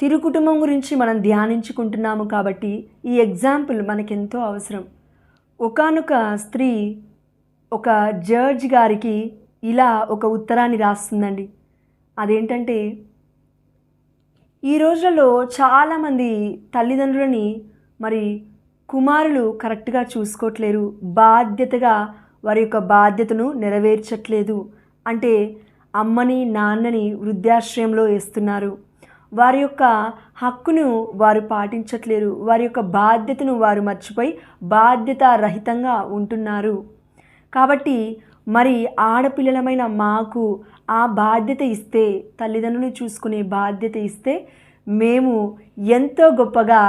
తిరు కుటుంబం గురించి మనం ధ్యానించుకుంటున్నాము కాబట్టి ఈ ఎగ్జాంపుల్ మనకెంతో అవసరం. ఒకానొక స్త్రీ ఒక జడ్జ్ గారికి ఇలా ఒక ఉత్తరాన్ని రాస్తుందండి. అదేంటంటే ఈ రోజుల్లో చాలామంది తల్లిదండ్రులని మరి కుమారులు కరెక్ట్గా చూసుకోవట్లేరు బాధ్యతగా వారి యొక్క బాధ్యతను నెరవేర్చట్లేదు. అంటే అమ్మని నాన్నని వృద్ధాశ్రయంలో వేస్తున్నారు. వారి యొక్క హక్కును వారు పాటించట్లేరు. వారి యొక్క బాధ్యతను వారు మర్చిపోయి బాధ్యత రహితంగా ఉంటున్నారు. కాబట్టి మరి ఆడపిల్లలమైన మాకు ఆ బాధ్యత ఇస్తే తల్లిదండ్రులు చూసుకునే బాధ్యత ఇస్తే మేము ఎంతో గొప్పగా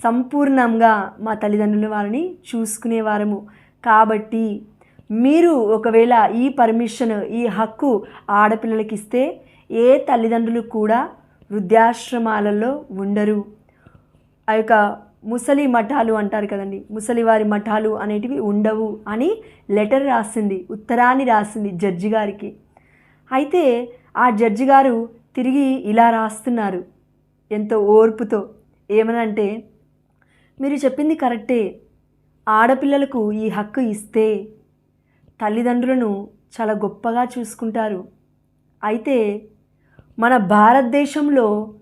సంపూర్ణంగా మా తల్లిదండ్రుల వారిని చూసుకునేవారము కాబట్టి మీరు ఒకవేళ ఈ పర్మిషన్ ఈ హక్కు ఆడపిల్లలకి ఇస్తే ఏ తల్లిదండ్రులు కూడా వృద్ధాశ్రమాలలో ఉండరు. ఆ యొక్క ముసలి మఠాలు అంటారు కదండి. ముసలివారి మఠాలు అనేటివి ఉండవు అని లెటర్ రాసింది ఉత్తరాన్ని రాసింది జడ్జి గారికి. అయితే ఆ జడ్జి గారు తిరిగి ఇలా రాస్తున్నారు ఎంతో ఓర్పుతో. ఏమనంటే మీరు చెప్పింది కరెక్టే. ఆడపిల్లలకు ఈ హక్కు ఇస్తే తల్లిదండ్రులను చాలా గొప్పగా చూసుకుంటారు. అయితే మన భారతదేశంలో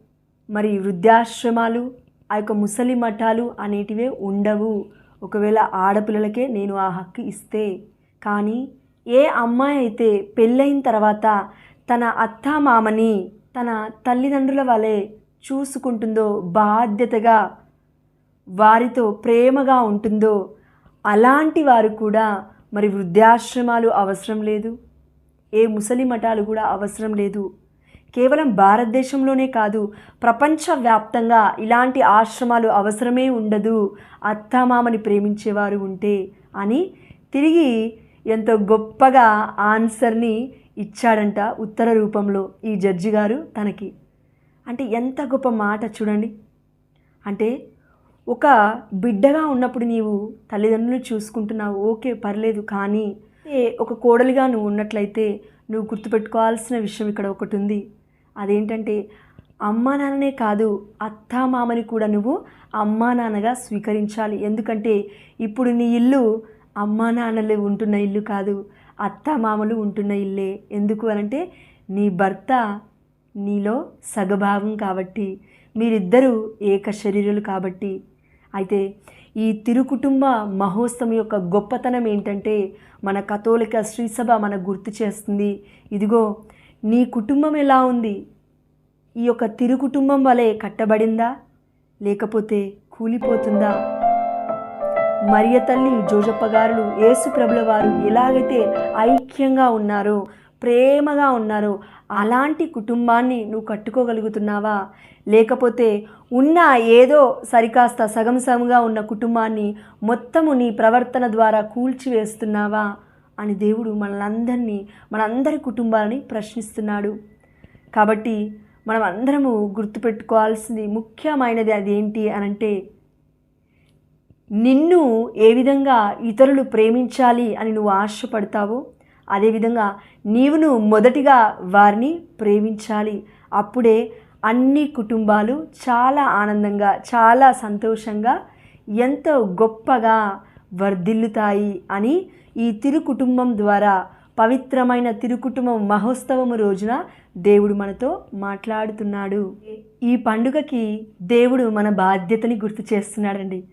మరి వృద్ధాశ్రమాలు ఆ యొక్క ముసలి మఠాలు అనేటివే ఉండవు. ఒకవేళ ఆడపిల్లలకే నేను ఆ హక్కు ఇస్తే. కానీ ఏ అమ్మాయి అయితే పెళ్ళైన తర్వాత తన అత్త మామని తన తల్లిదండ్రుల వలె చూసుకుంటుందో బాధ్యతగా వారితో ప్రేమగా ఉంటుందో అలాంటి వారు కూడా మరి వృద్ధాశ్రమాలు అవసరం లేదు. ఏ ముసలి మఠాలు కూడా అవసరం లేదు. కేవలం భారతదేశంలోనే కాదు ప్రపంచవ్యాప్తంగా ఇలాంటి ఆశ్రమాలు అవసరమే ఉండదు. అత్తమామని ప్రేమించేవారు ఉంటే అని తిరిగి ఎంతో గొప్పగా ఆన్సర్ని ఇచ్చాడంట ఉత్తర రూపంలో ఈ జడ్జి గారు తనకి. అంటే ఎంత గొప్ప మాట చూడండి. అంటే ఒక బిడ్డగా ఉన్నప్పుడు నీవు తల్లిదండ్రులు చూసుకుంటున్నావు ఓకే పర్లేదు కానీ ఒక కోడలిగా నువ్వు ఉన్నట్లయితే నువ్వు గుర్తుపెట్టుకోవాల్సిన విషయం ఇక్కడ ఒకటి ఉంది. అదేంటంటే అమ్మా నాన్ననే కాదు అత్త మామని కూడా నువ్వు అమ్మా నాన్నగా స్వీకరించాలి. ఎందుకంటే ఇప్పుడు నీ ఇల్లు అమ్మా నాన్నలు ఉంటున్న ఇల్లు కాదు అత్త మామలు ఉంటున్న ఇల్లే. ఎందుకు అనంటే నీ భర్త నీలో సగభాగం కాబట్టి మీరిద్దరూ ఏక శరీరులు కాబట్టి. అయితే ఈ తిరుకుటుంబ మహోత్సవం యొక్క గొప్పతనం ఏంటంటే మన కథోలిక శ్రీసభ మనకు గుర్తు చేస్తుంది. ఇదిగో నీ కుటుంబం ఎలా ఉంది? ఈ యొక్క తిరు కుటుంబం వలె కట్టబడిందా? లేకపోతే కూలిపోతుందా? మరియ తల్లి జోజప్ప గారులు యేసు ప్రభుల వారు ఎలాగైతే ఐక్యంగా ఉన్నారో ప్రేమగా ఉన్నారో అలాంటి కుటుంబాన్ని నువ్వు కట్టుకోగలుగుతున్నావా? లేకపోతే ఉన్న ఏదో సరికాస్త సగం సగంగా ఉన్న కుటుంబాన్ని మొత్తము నీ ప్రవర్తన ద్వారా కూల్చివేస్తున్నావా? అని దేవుడు మనలందరినీ మనందరి కుటుంబాలని ప్రశ్నిస్తున్నాడు. కాబట్టి మనం అందరము గుర్తుపెట్టుకోవాల్సింది ముఖ్యమైనది అదేంటి అనంటే నిన్ను ఏ విధంగా ఇతరులు ప్రేమించాలి అని నువ్వు ఆశపడతావో అదేవిధంగా నీవును మొదటిగా వారిని ప్రేమించాలి. అప్పుడే అన్ని కుటుంబాలు చాలా ఆనందంగా చాలా సంతోషంగా ఎంతో గొప్పగా వర్ధిల్లుతాయి అని ఈ తిరు కుటుంబం ద్వారా పవిత్రమైన తిరుకుటుంబం మహోత్సవము రోజున దేవుడు మనతో మాట్లాడుతున్నాడు. ఈ పండుగకి దేవుడు మన బాధ్యతని గుర్తు చేస్తున్నాడండి.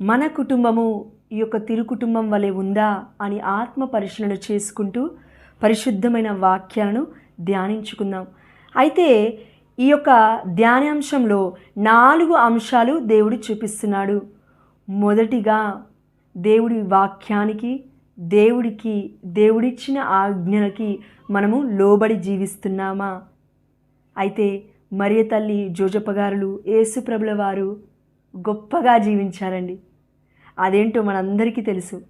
మన కుటుంబము ఈ యొక్క తిరుకుటుంబం వలె ఉందా అని ఆత్మ పరిశీలన చేసుకుంటూ పరిశుద్ధమైన వాక్యాలను ధ్యానించుకుందాం. అయితే ఈ యొక్క ధ్యానాంశంలో నాలుగు అంశాలు దేవుడు చూపిస్తున్నాడు. మొదటిగా దేవుడి వాక్యానికి దేవుడికి దేవుడిచ్చిన ఆజ్ఞలకి మనము లోబడి జీవిస్తున్నామా? అయితే మరియ తల్లి జోజప్పగారులు యేసుప్రభుల వారు గొప్పగా జీవించారండి. అదేంటో మనందరికీ తెలుసు.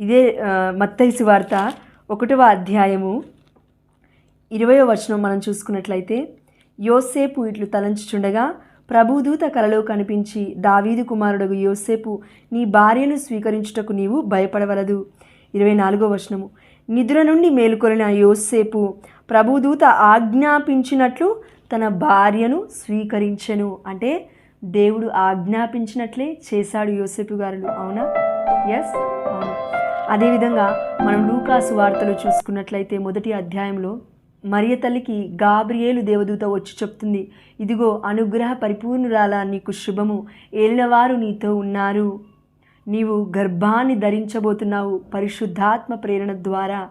ఇదే మత్తైసు వార్త ఒకటవ అధ్యాయము ఇరవయో వచనం మనం చూసుకున్నట్లయితే యోసేపు ఇట్లు తలంచుచుండగా ప్రభుదూత కలలో కనిపించి దావీదు కుమారుడగు యోసేపు నీ భార్యను స్వీకరించుటకు నీవు భయపడవలదు. ఇరవై నాలుగో వచనము. నిద్ర నుండి మేలుకొనిన యోసేపు ప్రభుదూత ఆజ్ఞాపించినట్లు తన భార్యను స్వీకరించెను. అంటే దేవుడు ఆజ్ఞాపించినట్లే చేశాడు యోసేపు గారు అవునా? ఎస్ అవును. అదేవిధంగా మనం లూకాసు వార్తలు చూసుకున్నట్లయితే మొదటి అధ్యాయంలో మరియ తల్లికి గాబ్రియేలు దేవదూత వచ్చి చెప్తుంది ఇదిగో అనుగ్రహ పరిపూర్ణురాల నీకు శుభము. ఏలినవారు నీతో ఉన్నారు. నీవు గర్భాన్ని ధరించబోతున్నావు పరిశుద్ధాత్మ ప్రేరణ ద్వారా.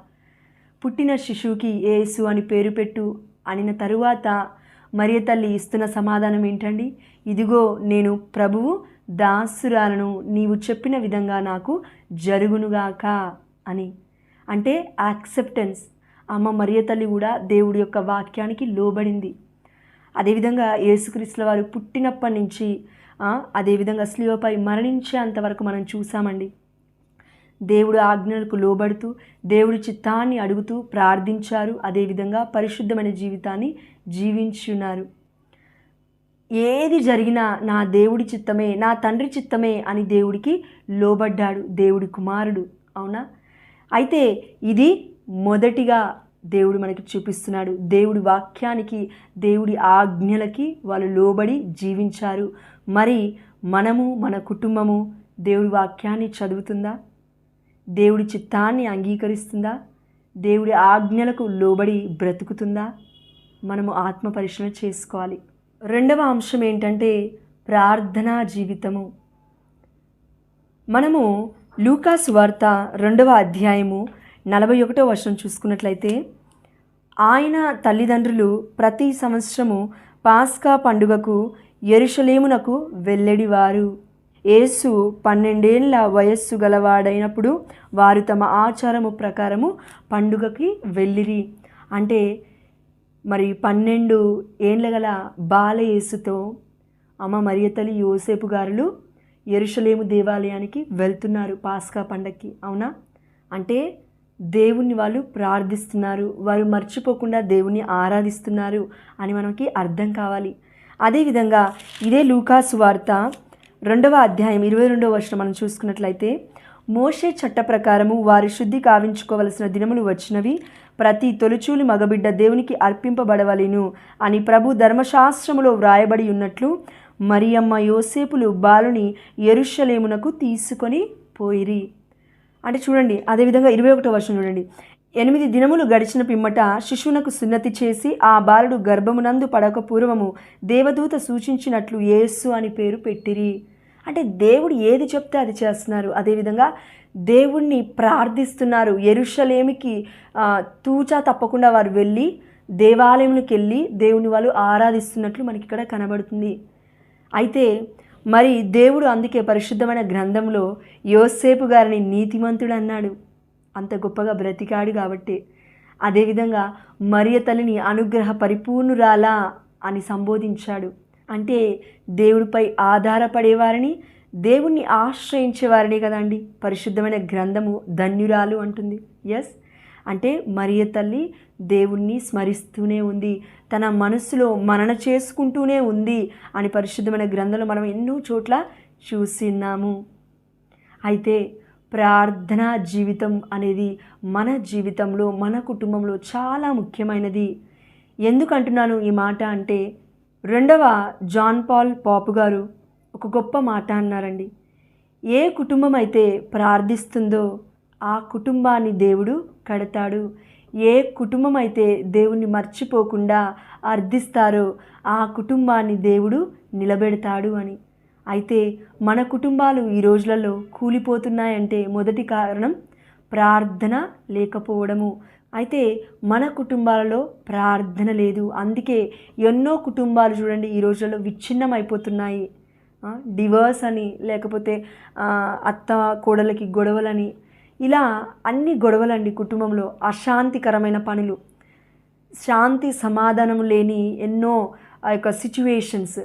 పుట్టిన శిశువుకి ఏసు అని పేరు పెట్టు. అనిన తరువాత మరియ తల్లి ఇస్తున్న సమాధానం ఏంటండి? ఇదిగో నేను ప్రభువు దాసురాలను నీవు చెప్పిన విధంగా నాకు జరుగునుగాక అని. అంటే యాక్సెప్టెన్స్. అమ్మ మరియ తల్లి కూడా దేవుడి యొక్క వాక్యానికి లోబడింది. అదేవిధంగా యేసుక్రీస్తుల వారు పుట్టినప్పటి నుంచి అదేవిధంగా స్లీవపై మరణించేంతవరకు మనం చూసామండి. దేవుడు ఆజ్ఞలకు లోబడుతూ దేవుడి చిత్తాన్ని అడుగుతూ ప్రార్థించారు. అదేవిధంగా పరిశుద్ధమైన జీవితాన్ని జీవించున్నారు ఏది జరిగినా నా దేవుడి చిత్తమే నా తండ్రి చిత్తమే అని దేవుడికి లోబడ్డాడు. దేవుడి కుమారుడు. అవునా? అయితే ఇది మొదటిగా దేవుడు మనకి చూపిస్తున్నాడు. దేవుడి వాక్యానికి దేవుడి ఆజ్ఞలకి వాళ్ళు లోబడి జీవించారు. మరి మనము మన కుటుంబము దేవుడి వాక్యాన్ని చదువుతుందా? దేవుడి చిత్తాన్ని అంగీకరిస్తుందా? దేవుడి ఆజ్ఞలకు లోబడి బ్రతుకుతుందా? మనము ఆత్మ పరిశీలన చేసుకోవాలి. రెండవ అంశం ఏంటంటే ప్రార్థనా జీవితము. మనము లూకాస్ వార్త రెండవ అధ్యాయము నలభై ఒకటో వర్షం చూసుకున్నట్లయితే ఆయన తల్లిదండ్రులు ప్రతి సంవత్సరము పాస్కా పండుగకు ఎరుషలేమునకు వెల్లడివారు. యేసు పన్నెండేళ్ళ వయస్సు గలవాడైనప్పుడు వారు తమ ఆచారము ప్రకారము పండుగకి వెళ్ళిరి. అంటే మరి పన్నెండు ఏండ్ల గల బాల యేసుతో అమ్మ మరియతలి యోసేపు గారులు ఎరుషలేము దేవాలయానికి వెళ్తున్నారు పాస్కా పండక్కి. అవునా? అంటే దేవుణ్ణి వాళ్ళు ప్రార్థిస్తున్నారు. వారు మర్చిపోకుండా దేవుణ్ణి ఆరాధిస్తున్నారు అని మనకి అర్థం కావాలి. అదేవిధంగా ఇదే లూకాసు వార్త రెండవ అధ్యాయం ఇరవై రెండవ వర్షం మనం చూసుకున్నట్లయితే మోషే చట్ట ప్రకారము వారి శుద్ధి కావించుకోవలసిన దినములు వచ్చినవి ప్రతి తొలిచూలి మగబిడ్డ దేవునికి అర్పింపబడవలను అని ప్రభు ధర్మశాస్త్రములో వ్రాయబడి ఉన్నట్లు మరియమ్మ యోసేపులు బాలుని ఎరుషలేమునకు తీసుకొని పోయిరి. అంటే చూడండి అదేవిధంగా ఇరవై ఒకటో వర్షం చూడండి. ఎనిమిది దినములు గడిచిన పిమ్మట శిశువునకు సున్నతి చేసి ఆ బాలుడు గర్భమునందు పడక పూర్వము దేవదూత సూచించినట్లు యేసు అని పేరు పెట్టిరి. అంటే దేవుడు ఏది చెప్తే అది చేస్తున్నారు. అదేవిధంగా దేవుణ్ణి ప్రార్థిస్తున్నారు. ఎరుషలేమికి తూచా తప్పకుండా వారు వెళ్ళి దేవాలయంలోకి వెళ్ళి దేవుని వాళ్ళు ఆరాధిస్తున్నట్లు మనకి ఇక్కడ కనబడుతుంది. అయితే మరి దేవుడు అందుకే పరిశుద్ధమైన గ్రంథంలో యోసేపు గారిని నీతిమంతుడు అన్నాడు. అంత గొప్పగా బ్రతికాడు కాబట్టి. అదేవిధంగా మరియ తల్లిని అనుగ్రహ పరిపూర్ణురాలా అని సంబోధించాడు. అంటే దేవుడిపై ఆధారపడేవారిని దేవుణ్ణి ఆశ్రయించేవారిని కదండి. పరిశుద్ధమైన గ్రంథము ధన్యురాలు అంటుంది. ఎస్ అంటే మరియ తల్లి దేవుణ్ణి స్మరిస్తూనే ఉంది. తన మనసులో మనన చేసుకుంటూనే ఉంది అని పరిశుద్ధమైన గ్రంథంలో మనం ఎన్నో చోట్ల చూసిన్నాము. అయితే ప్రార్థనా జీవితం అనేది మన జీవితంలో మన కుటుంబంలో చాలా ముఖ్యమైనది. ఎందుకంటున్నాను ఈ మాట అంటే రెండవ జాన్ పాల్ పాపు గారు ఒక గొప్ప మాట అన్నారండి. ఏ కుటుంబం అయితే ప్రార్థిస్తుందో ఆ కుటుంబాన్ని దేవుడు కడతాడు. ఏ కుటుంబం అయితే దేవుణ్ణి మర్చిపోకుండా అర్థిస్తారో ఆ కుటుంబాన్ని దేవుడు నిలబెడతాడు అని. అయితే మన కుటుంబాలు ఈ రోజులలో కూలిపోతున్నాయంటే మొదటి కారణం ప్రార్థన లేకపోవడము. అయితే మన కుటుంబాలలో ప్రార్థన లేదు. అందుకే ఎన్నో కుటుంబాలు చూడండి ఈ రోజులలో విచ్ఛిన్నం అయిపోతున్నాయి డివర్స్ అని లేకపోతే అత్త కోడలకి గొడవలని ఇలా అన్ని గొడవలండి కుటుంబంలో అశాంతికరమైన పనులు. శాంతి సమాధానం లేని ఎన్నో ఆ యొక్క సిచ్యువేషన్స్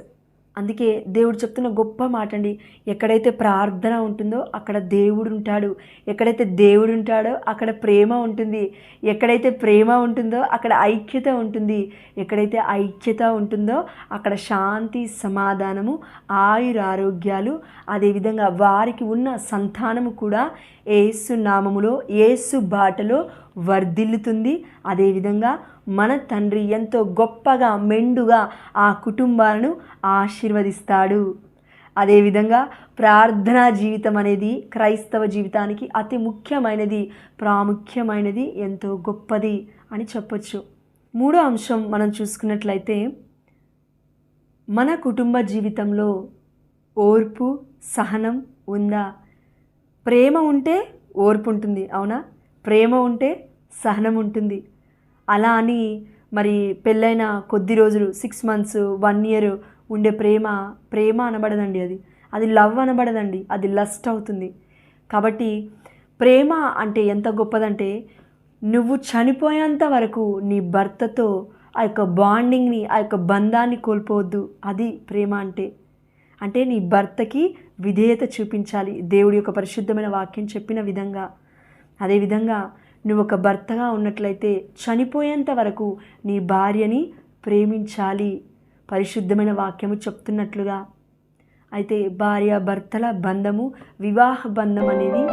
అందుకే దేవుడు చెప్తున్న గొప్ప మాట అండి ఎక్కడైతే ప్రార్థన ఉంటుందో అక్కడ దేవుడు ఉంటాడు. ఎక్కడైతే దేవుడు ఉంటాడో అక్కడ ప్రేమ ఉంటుంది. ఎక్కడైతే ప్రేమ ఉంటుందో అక్కడ ఐక్యత ఉంటుంది. ఎక్కడైతే ఐక్యత ఉంటుందో అక్కడ శాంతి సమాధానము ఆయుర ఆరోగ్యాలు అదేవిధంగా వారికి ఉన్న సంతానము కూడా ఏసు నామములో ఏసు బాటలో వర్ధిల్లుతుంది. అదేవిధంగా మన తండ్రి ఎంతో గొప్పగా మెండుగా ఆ కుటుంబాలను ఆశీర్వదిస్తాడు. అదేవిధంగా ప్రార్థనా జీవితం అనేది క్రైస్తవ జీవితానికి అతి ముఖ్యమైనది ప్రాముఖ్యమైనది ఎంతో గొప్పది అని చెప్పొచ్చు. మూడో అంశం మనం చూసుకున్నట్లయితే మన కుటుంబ జీవితంలో ఓర్పు సహనం ఉందా? ప్రేమ ఉంటే ఓర్పు ఉంటుంది అవునా? ప్రేమ ఉంటే సహనం ఉంటుంది. అలా అని మరి పెళ్ళైన కొద్ది రోజులు సిక్స్ మంత్స్ వన్ ఇయర్ ఉండే ప్రేమ ప్రేమ అనబడదండి అది. అది లవ్ అనబడదండి. అది లస్ట్ అవుతుంది. కాబట్టి ప్రేమ అంటే ఎంత గొప్పదంటే నువ్వు చనిపోయేంత వరకు నీ భర్తతో ఆ యొక్క బాండింగ్ని ఆ యొక్క బంధాన్ని కోల్పోవద్దు. అది ప్రేమ అంటే. అంటే నీ భర్తకి విధేయత చూపించాలి. దేవుడి యొక్క పరిశుద్ధమైన వాక్యం చెప్పిన విధంగా. అదేవిధంగా నువ్వు ఒక భర్తగా ఉన్నట్లయితే చనిపోయేంత వరకు నీ భార్యని ప్రేమించాలి. పరిశుద్ధమైన వాక్యము చెప్తున్నట్లుగా. అయితే భార్య భర్తల బంధము వివాహ బంధం అనేది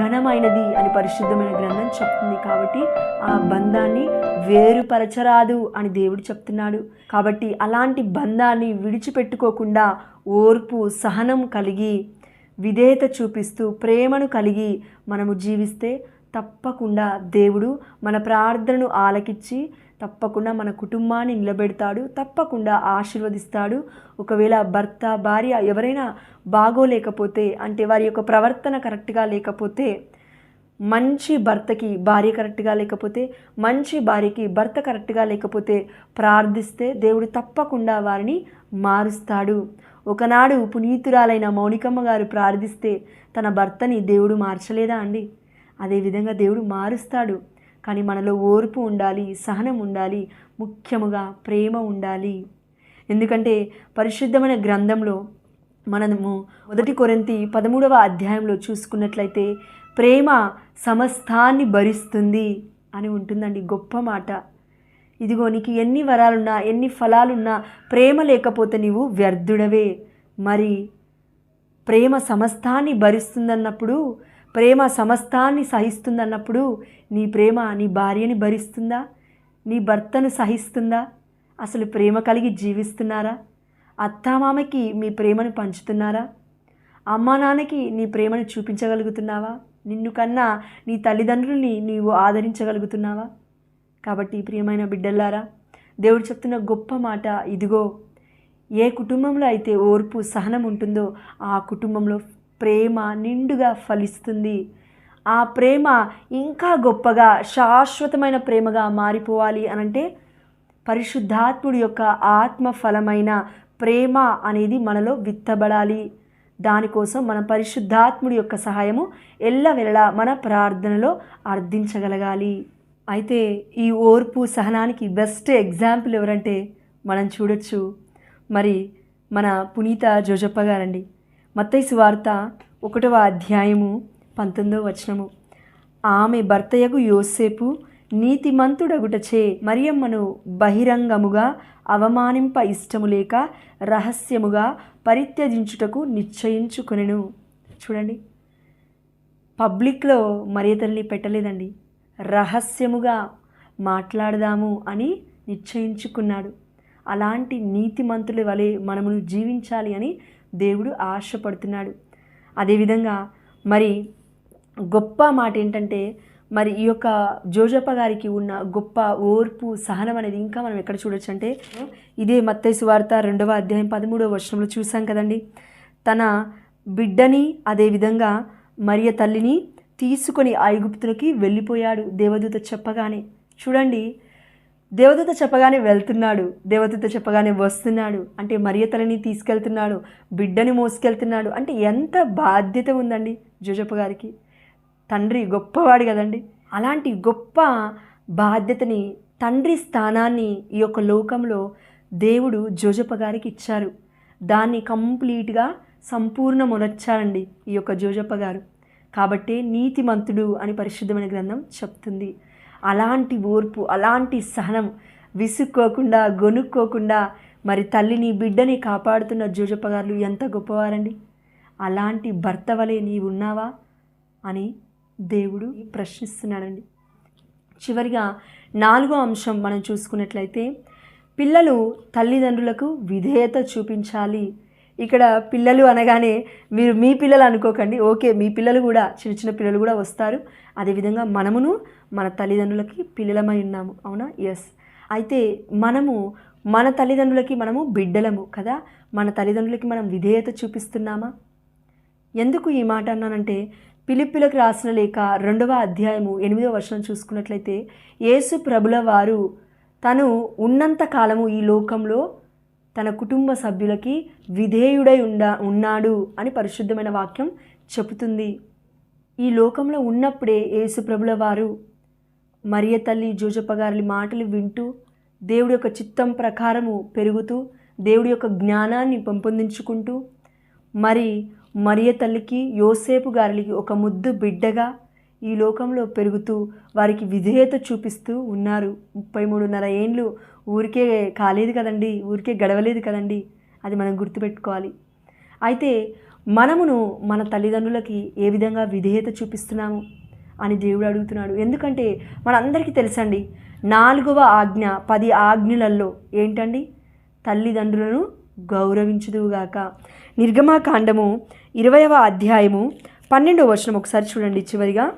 ఘనమైనది అని పరిశుద్ధమైన గ్రంథం చెప్తుంది కాబట్టి ఆ బంధాన్ని వేరుపరచరాదు అని దేవుడు చెప్తున్నాడు. కాబట్టి అలాంటి బంధాన్ని విడిచిపెట్టుకోకుండా ఓర్పు సహనం కలిగి విధేయత చూపిస్తూ ప్రేమను కలిగి మనము జీవిస్తే తప్పకుండా దేవుడు మన ప్రార్థనను ఆలకిచ్చి తప్పకుండా మన కుటుంబాన్ని నిలబెడతాడు తప్పకుండా ఆశీర్వదిస్తాడు. ఒకవేళ భర్త భార్య ఎవరైనా బాగోలేకపోతే అంటే వారి యొక్క ప్రవర్తన కరెక్ట్గా లేకపోతే మంచి భర్తకి భార్య కరెక్ట్గా లేకపోతే మంచి భార్యకి భర్త కరెక్ట్గా లేకపోతే ప్రార్థిస్తే దేవుడు తప్పకుండా వారిని మారుస్తాడు. ఒకనాడు పునీతురాలైన మౌనికమ్మ గారు ప్రార్థిస్తే తన భర్తని దేవుడు మార్చలేదా అండి? అదేవిధంగా దేవుడు మారుస్తాడు. కానీ మనలో ఓర్పు ఉండాలి సహనం ఉండాలి ముఖ్యముగా ప్రేమ ఉండాలి. ఎందుకంటే పరిశుద్ధమైన గ్రంథంలో మనము మొదటి కొరంతి పదమూడవ అధ్యాయంలో చూసుకున్నట్లయితే ప్రేమ సమస్తాన్ని భరిస్తుంది అని ఉంటుందండి గొప్ప మాట. ఇదిగో నీకు ఎన్ని వరాలున్నా ఎన్ని ఫలాలున్నా ప్రేమ లేకపోతే నీవు వ్యర్థుడవే. మరి ప్రేమ సమస్తాన్ని భరిస్తుందన్నప్పుడు ప్రేమ సమస్తాన్ని సహిస్తుందన్నప్పుడు నీ ప్రేమ నీ భార్యని భరిస్తుందా? నీ భర్తను సహిస్తుందా? అసలు ప్రేమ కలిగి జీవిస్తున్నారా? అత్తామామకి మీ ప్రేమను పంచుతున్నారా? అమ్మా నాన్నకి నీ ప్రేమను చూపించగలుగుతున్నావా? నిన్ను కన్నా నీ తల్లిదండ్రుల్ని నీవు ఆదరించగలుగుతున్నావా? కాబట్టి ప్రియమైన బిడ్డల్లారా దేవుడు చెప్తున్న గొప్ప మాట ఇదిగో ఏ కుటుంబంలో అయితే ఓర్పు సహనం ఉంటుందో ఆ కుటుంబంలో ప్రేమ నిండుగా ఫలిస్తుంది. ఆ ప్రేమ ఇంకా గొప్పగా శాశ్వతమైన ప్రేమగా మారిపోవాలి అనంటే పరిశుద్ధాత్ముడి యొక్క ఆత్మ ఫలమైన ప్రేమ అనేది మనలో విత్తబడాలి. దానికోసం మన పరిశుద్ధాత్ముడి యొక్క సహాయము ఎల్లవెల్లలా మన ప్రార్థనలో అర్థించగలగాలి. అయితే ఈ ఓర్పు సహనానికి బెస్ట్ ఎగ్జాంపుల్ ఎవరంటే మనం చూడొచ్చు. మరి మన పునీత జోజప్ప గారండి. మత్తైసు వార్త ఒకటవ అధ్యాయము పంతొమ్మిదవ వచనము. ఆమె భర్తయగు యోసేపు నీతిమంతుడగుటచే మరియమ్మను బహిరంగముగా అవమానింప ఇష్టము లేక రహస్యముగా పరిత్యజించుటకు నిశ్చయించుకొనెను. చూడండి. పబ్లిక్లో మరియతల్ని పెట్టలేదండి. రహస్యముగా మాట్లాడదాము అని నిశ్చయించుకున్నాడు. అలాంటి నీతిమంతుల వలె మనమును జీవించాలి అని దేవుడు ఆశపడుతున్నాడు. అదేవిధంగా మరి గొప్ప మాట ఏంటంటే మరి ఈ యొక్క జోజప్ప గారికి ఉన్న గొప్ప ఓర్పు సహనం అనేది ఇంకా మనం ఎక్కడ చూడొచ్చు అంటే ఇదే మత్తైసు వార్త రెండవ అధ్యాయం పదమూడవ వర్షంలో చూసాం కదండి. తన బిడ్డని అదేవిధంగా మరియ తల్లిని తీసుకొని ఐగుప్తులకి వెళ్ళిపోయాడు దేవదూత చెప్పగానే. చూడండి దేవదూత చెప్పగానే వెళ్తున్నాడు దేవదూత చెప్పగానే వస్తున్నాడు. అంటే మరియతలని తీసుకెళ్తున్నాడు బిడ్డని మోసుకెళ్తున్నాడు. అంటే ఎంత బాధ్యత ఉందండి జోజప్ప గారికి. తండ్రి గొప్పవాడు కదండి. అలాంటి గొప్ప బాధ్యతని తండ్రి స్థానాన్ని ఈ యొక్క లోకంలో దేవుడు జోజప్ప గారికి ఇచ్చారు. దాన్ని కంప్లీట్గా సంపూర్ణ సంపూర్ణమునొచ్చారండి ఈ యొక్క జోజప్ప గారు. కాబట్టే నీతిమంతుడు అని పరిశుద్ధమైన గ్రంథం చెప్తుంది. అలాంటి ఓర్పు అలాంటి సహనం విసుక్కోకుండా గొనుక్కోకుండా మరి తల్లిని బిడ్డని కాపాడుతున్న జోజప్ప గారు ఎంత గొప్పవారండి. అలాంటి భర్త వలె నీవు ఉన్నావా అని దేవుడు ప్రశ్నిస్తున్నాడండి. చివరిగా నాలుగో అంశం మనం చూసుకున్నట్లయితే పిల్లలు తల్లిదండ్రులకు విధేయత చూపించాలి. ఇక్కడ పిల్లలు అనగానే మీరు మీ పిల్లలు అనుకోకండి. ఓకే మీ పిల్లలు కూడా చిన్న చిన్న పిల్లలు కూడా వస్తారు. అదేవిధంగా మనమును మన తల్లిదండ్రులకి పిల్లలమై ఉన్నాము. అవునా? ఎస్ అయితే మనము మన తల్లిదండ్రులకి మనము బిడ్డలము కదా? మన తల్లిదండ్రులకి మనం విధేయత చూపిస్తున్నామా? ఎందుకు ఈ మాట అన్నానంటే పిలిపిలకు రాసిన లేఖ రెండవ అధ్యాయము ఎనిమిదవ వర్షం చూసుకున్నట్లయితే యేసు ప్రభుల వారు తను ఉన్నంత కాలము ఈ లోకంలో తన కుటుంబ సభ్యులకి విధేయుడై ఉండా ఉన్నాడు అని పరిశుద్ధమైన వాక్యం చెబుతుంది. ఈ లోకంలో ఉన్నప్పుడే యేసు ప్రభుల వారు మరియ తల్లి జోజప్పగారి మాటలు వింటూ దేవుడి యొక్క చిత్తం ప్రకారము పెరుగుతూ దేవుడి యొక్క జ్ఞానాన్ని పెంపొందించుకుంటూ మరి మరియ తల్లికి యోసేపు గారికి ఒక ముద్దు బిడ్డగా ఈ లోకంలో పెరుగుతూ వారికి విధేయత చూపిస్తూ ఉన్నారు. ముప్పై మూడున్నర ఏండ్లు ఊరికే కాలేదు కదండి ఊరికే గడవలేదు కదండి అది మనం గుర్తుపెట్టుకోవాలి. అయితే మనమును మన తల్లిదండ్రులకి ఏ విధంగా విధేయత చూపిస్తున్నాము? అని దేవుడు అడుగుతున్నాడు. ఎందుకంటే మనందరికీ తెలుసండి నాలుగవ ఆజ్ఞ పది ఆజ్ఞలలో ఏంటండి? తల్లిదండ్రులను గౌరవించుదువుగాక. నిర్గమాకాండము ఇరవయవ అధ్యాయము పన్నెండవ వచనం ఒకసారి చూడండి చివరిగా.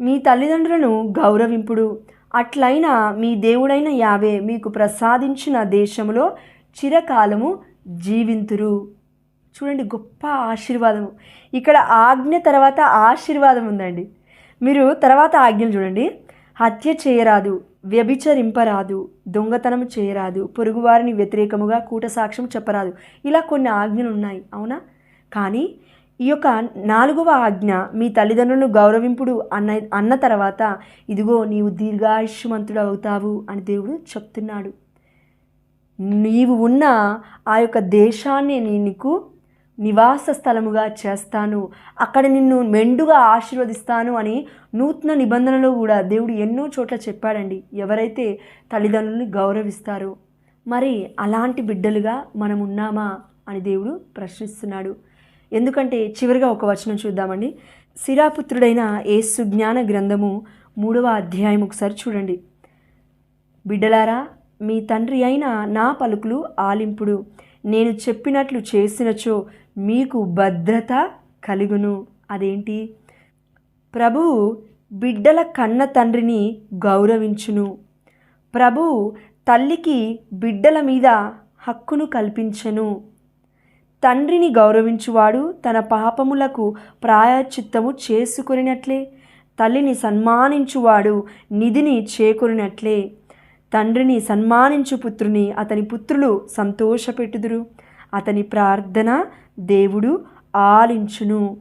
మీ తల్లిదండ్రులను గౌరవింపుడు అట్లయినా మీ దేవుడైన యావే మీకు ప్రసాదించిన దేశములో చిరకాలము జీవింతురు. చూడండి గొప్ప ఆశీర్వాదము. ఇక్కడ ఆజ్ఞ తర్వాత ఆశీర్వాదం ఉందండి. మీరు తర్వాత ఆజ్ఞలు చూడండి. హత్య చేయరాదు వ్యభిచరింపరాదు దొంగతనం చేయరాదు పొరుగువారిని వ్యతిరేకముగా కూట సాక్ష్యం చెప్పరాదు. ఇలా కొన్ని ఆజ్ఞలు ఉన్నాయి అవునా? కానీ ఈ యొక్క నాలుగవ ఆజ్ఞ మీ తల్లిదండ్రులను గౌరవింపుడు అన్న అన్న తర్వాత ఇదిగో నీవు దీర్ఘాయుష్మంతుడు అవుతావు అని దేవుడు చెప్తున్నాడు. నీవు ఉన్న ఆ యొక్క దేశాన్ని నేను నీకు నివాస స్థలముగా చేస్తాను. అక్కడ నిన్ను మెండుగా ఆశీర్వదిస్తాను అని నూతన నిబంధనలో కూడా దేవుడు ఎన్నో చోట్ల చెప్పాడండి. ఎవరైతే తల్లిదండ్రులను గౌరవిస్తారో మరి అలాంటి బిడ్డలుగా మనం ఉన్నామా అని దేవుడు ప్రశ్నిస్తున్నాడు. ఎందుకంటే చివరిగా ఒక వచనం చూద్దామండి. సిరాపుత్రుడైన ఏసు జ్ఞాన గ్రంథము మూడవ అధ్యాయం ఒకసారి చూడండి. బిడ్డలారా మీ తండ్రి అయిన నా పలుకులు ఆలింపుడు. నేను చెప్పినట్లు చేసినచో మీకు భద్రత కలుగును. అదేంటి? ప్రభువు బిడ్డల కన్న తండ్రిని గౌరవించును. ప్రభువు తల్లికి బిడ్డల మీద హక్కును కల్పించను. తండ్రిని గౌరవించువాడు తన పాపములకు ప్రాయచిత్తము చేసుకునినట్లే తల్లిని సన్మానించువాడు నిధిని చేకూరినట్లే తండ్రిని సన్మానించు పుత్రుని అతని పుత్రులు సంతోషపెట్టుదురు. అతని ప్రార్థన దేవుడు ఆలించును.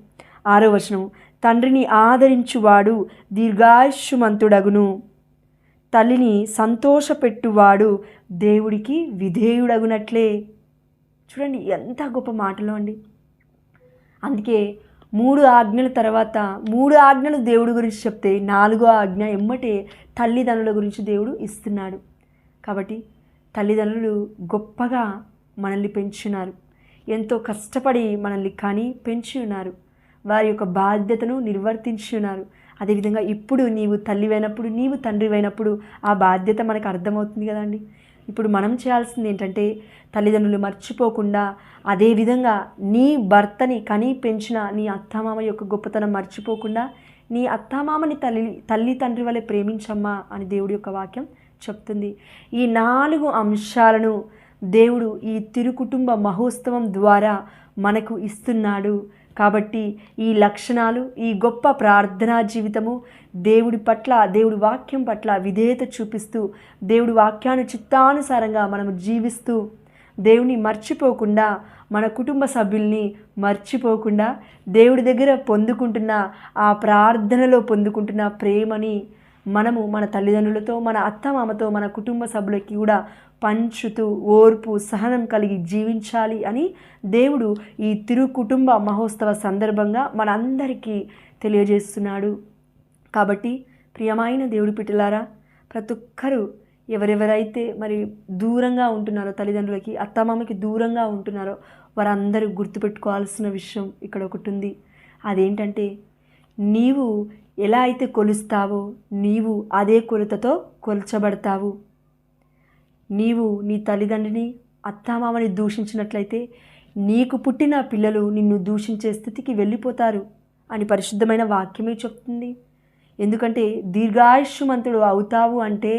ఆరో వచనం. తండ్రిని ఆదరించువాడు దీర్ఘాయుష్మంతుడగును తల్లిని సంతోషపెట్టువాడు దేవుడికి విధేయుడగునట్లే. చూడండి ఎంత గొప్ప మాటలు అండి. అందుకే మూడు ఆజ్ఞల తర్వాత మూడు ఆజ్ఞలు దేవుడి గురించి చెప్తే నాలుగో ఆజ్ఞ ఎమ్మటే తల్లిదండ్రుల గురించి దేవుడు ఇస్తున్నాడు. కాబట్టి తల్లిదండ్రులు గొప్పగా మనల్ని పెంచున్నారు. ఎంతో కష్టపడి మనల్ని కానీ పెంచి ఉన్నారు. వారి యొక్క బాధ్యతను నిర్వర్తించి ఉన్నారు. అదేవిధంగా ఇప్పుడు నీవు తల్లివైనప్పుడు నీవు తండ్రివైనప్పుడు ఆ బాధ్యత మనకు అర్థమవుతుంది కదండి. ఇప్పుడు మనం చేయాల్సింది ఏంటంటే తల్లిదండ్రులు మర్చిపోకుండా అదేవిధంగా నీ భర్తని కనీ పెంచిన నీ అత్తమామ యొక్క గొప్పతనం మర్చిపోకుండా నీ అత్తమామని తల్లి తల్లి తండ్రి వలె ప్రేమించమ్మా అని దేవుడి యొక్క వాక్యం చెప్తుంది. ఈ నాలుగు అంశాలను దేవుడు ఈ తిరుకుటుంబ మహోత్సవం ద్వారా మనకు ఇస్తున్నాడు. కాబట్టి ఈ లక్షణాలు ఈ గొప్ప ప్రార్థనా జీవితము దేవుడి పట్ల దేవుడి వాక్యం పట్ల విధేయత చూపిస్తూ దేవుడి వాక్యాన్ని చిత్తానుసారంగా మనము జీవిస్తూ దేవుని మర్చిపోకుండా మన కుటుంబ సభ్యుల్ని మర్చిపోకుండా దేవుడి దగ్గర పొందుకుంటున్న ఆ ప్రార్థనలో పొందుకుంటున్న ప్రేమని మనము మన తల్లిదండ్రులతో మన అత్తమామతో మన కుటుంబ సభ్యులకి కూడా పంచుతూ ఓర్పు సహనం కలిగి జీవించాలి అని దేవుడు ఈ తిరు కుటుంబ మహోత్సవ సందర్భంగా మనందరికీ తెలియజేస్తున్నాడు. కాబట్టి ప్రియమైన దేవుడి పిట్టలారా ప్రతి ఒక్కరూ ఎవరెవరైతే మరి దూరంగా ఉంటున్నారో తల్లిదండ్రులకి అత్తమామకి దూరంగా ఉంటున్నారో వారందరూ గుర్తుపెట్టుకోవాల్సిన విషయం ఇక్కడ ఒకటి ఉంది అదేంటంటే నీవు ఎలా అయితే కొలుస్తావో నీవు అదే కొలతతో కొల్చబడతావు. నీవు నీ తల్లిదండ్రిని అత్తామామని దూషించినట్లయితే నీకు పుట్టిన పిల్లలు నిన్ను దూషించే స్థితికి వెళ్ళిపోతారు అని పరిశుద్ధమైన వాక్యమే చెప్తుంది. ఎందుకంటే దీర్ఘాయుష్మంతుడు అవుతావు అంటే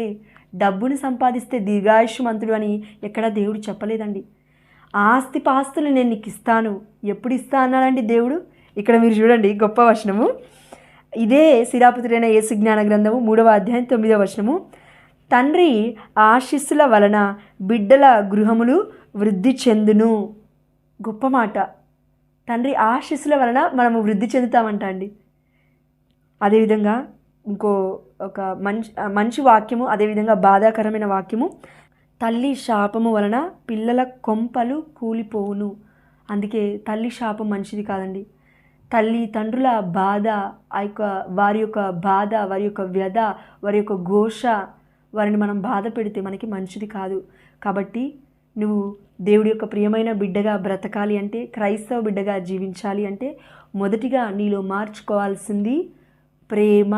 డబ్బుని సంపాదిస్తే దీర్ఘాయుష్మంతుడు అని ఎక్కడా దేవుడు చెప్పలేదండి. ఆస్తి పాస్తులు నేను నీకు ఇస్తాను. ఎప్పుడు ఇస్తా అన్నాడండి దేవుడు? ఇక్కడ మీరు చూడండి గొప్ప వచనము. ఇదే సిరాపుత్రైన యేసు జ్ఞాన గ్రంథము మూడవ అధ్యాయం తొమ్మిదవ వచనము. తండ్రి ఆశీస్సుల వలన బిడ్డల గృహములు వృద్ధి చెందును. గొప్ప మాట. తండ్రి ఆశీస్సుల వలన మనము వృద్ధి చెందుతామంట అండి అదేవిధంగా ఇంకో ఒక మంచి మంచి వాక్యము అదేవిధంగా బాధాకరమైన వాక్యము. తల్లి శాపము వలన పిల్లల కొంపలు కూలిపోవును. అందుకే తల్లి శాపం మంచిది కాదండి. తల్లి తండ్రుల బాధ ఆ యొక్క వారి యొక్క బాధ వారి యొక్క వ్యధ వారి యొక్క ఘోష వారిని మనం బాధ పెడితే మనకి మంచిది కాదు. కాబట్టి నువ్వు దేవుడి యొక్క ప్రియమైన బిడ్డగా బ్రతకాలి అంటే క్రైస్తవ బిడ్డగా జీవించాలి అంటే మొదటిగా నీలో మార్చుకోవాల్సింది ప్రేమ.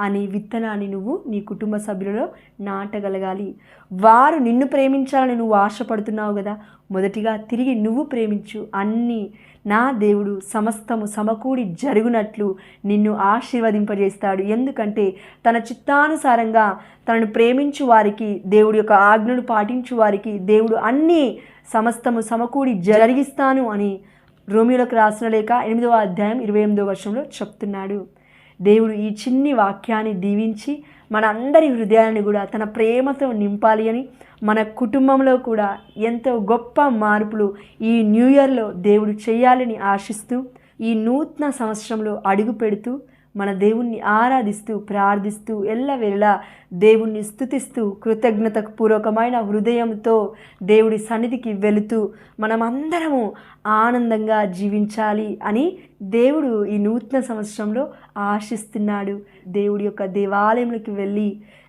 అనే విత్తనాన్ని నువ్వు నీ కుటుంబ సభ్యులలో నాటగలగాలి. వారు నిన్ను ప్రేమించాలని నువ్వు ఆశపడుతున్నావు కదా. మొదటిగా తిరిగి నువ్వు ప్రేమించు. అన్నీ నా దేవుడు సమస్తము సమకూడి జరుగునట్లు నిన్ను ఆశీర్వదింపజేస్తాడు. ఎందుకంటే తన చిత్తానుసారంగా తనను ప్రేమించు వారికి దేవుడి యొక్క ఆజ్ఞను పాటించు వారికి దేవుడు అన్నీ సమస్తము సమకూడి జరిగిస్తాను అని రోమియోలకు రాసిన లేక ఎనిమిదవ అధ్యాయం ఇరవై ఎనిమిదవ వర్షంలో చెప్తున్నాడు. దేవుడు ఈ చిన్ని వాక్యాన్ని దీవించి మన అందరి హృదయాన్ని కూడా తన ప్రేమతో నింపాలి అని మన కుటుంబంలో కూడా ఎంతో గొప్ప మార్పులు ఈ న్యూ ఇయర్లో దేవుడు చేయాలని ఆశిస్తూ ఈ నూతన సంవత్సరంలో అడుగు పెడుతూ మన దేవుణ్ణి ఆరాధిస్తూ ప్రార్థిస్తూ ఎల్లవేళలా దేవుణ్ణి స్థుతిస్తూ కృతజ్ఞతకు పూర్వకమైన హృదయంతో దేవుడి సన్నిధికి వెళుతూ మనమందరము ఆనందంగా జీవించాలి అని దేవుడు ఈ నూతన సంవత్సరంలో ఆశిస్తున్నాడు. దేవుడి యొక్క దేవాలయంలోకి వెళ్ళి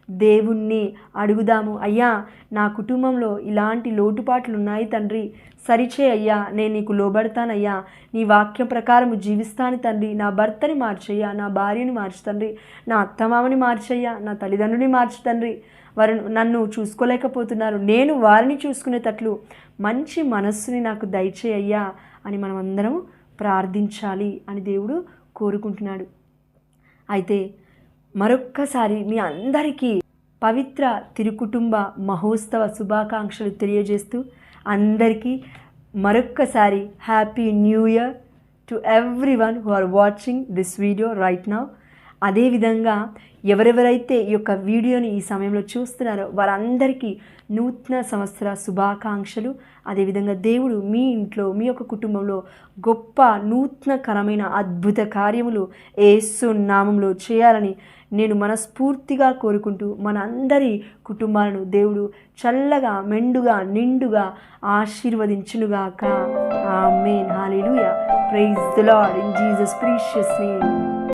దేవుణ్ణి అడుగుదాము. అయ్యా నా కుటుంబంలో ఇలాంటి లోటుపాట్లు ఉన్నాయి తండ్రి. సరిచే అయ్యా నేను నీకు లోబడతానయ్యా. నీ వాక్యం ప్రకారం జీవిస్తాను తండ్రి. నా భర్తని మార్చయ్యా నా భార్యని మార్చు తండ్రి. నా అత్తమామని మార్చయ్యా నా తల్లిదండ్రుని మార్చు తండ్రి. వారు నన్ను చూసుకోలేకపోతున్నారు. నేను వారిని చూసుకునేటట్లు మంచి మనస్సుని నాకు దయచేయ్యా అని మనం అందరం ప్రార్థించాలి అని దేవుడు కోరుకుంటున్నాడు. అయితే మరొక్కసారి మీ అందరికీ పవిత్ర తిరుకుటుంబ మహోత్సవ శుభాకాంక్షలు తెలియజేస్తూ అందరికీ మరొక్కసారి happy new year to everyone who are watching this video right now. అదేవిధంగా ఎవరెవరైతే ఈ యొక్క వీడియోని ఈ సమయంలో చూస్తున్నారో వారందరికీ నూతన సంవత్సర శుభాకాంక్షలు. అదేవిధంగా దేవుడు మీ ఇంట్లో మీ యొక్క కుటుంబంలో గొప్ప నూతనకరమైన అద్భుత కార్యములు ఏసు నామంలో చేయాలని నేను మనస్ఫూర్తిగా కోరుకుంటూ మన అందరి కుటుంబాలను దేవుడు చల్లగా మెండుగా నిండుగా ఆశీర్వదించునుగాక. Amen. Hallelujah praise the Lord. In Jesus precious name.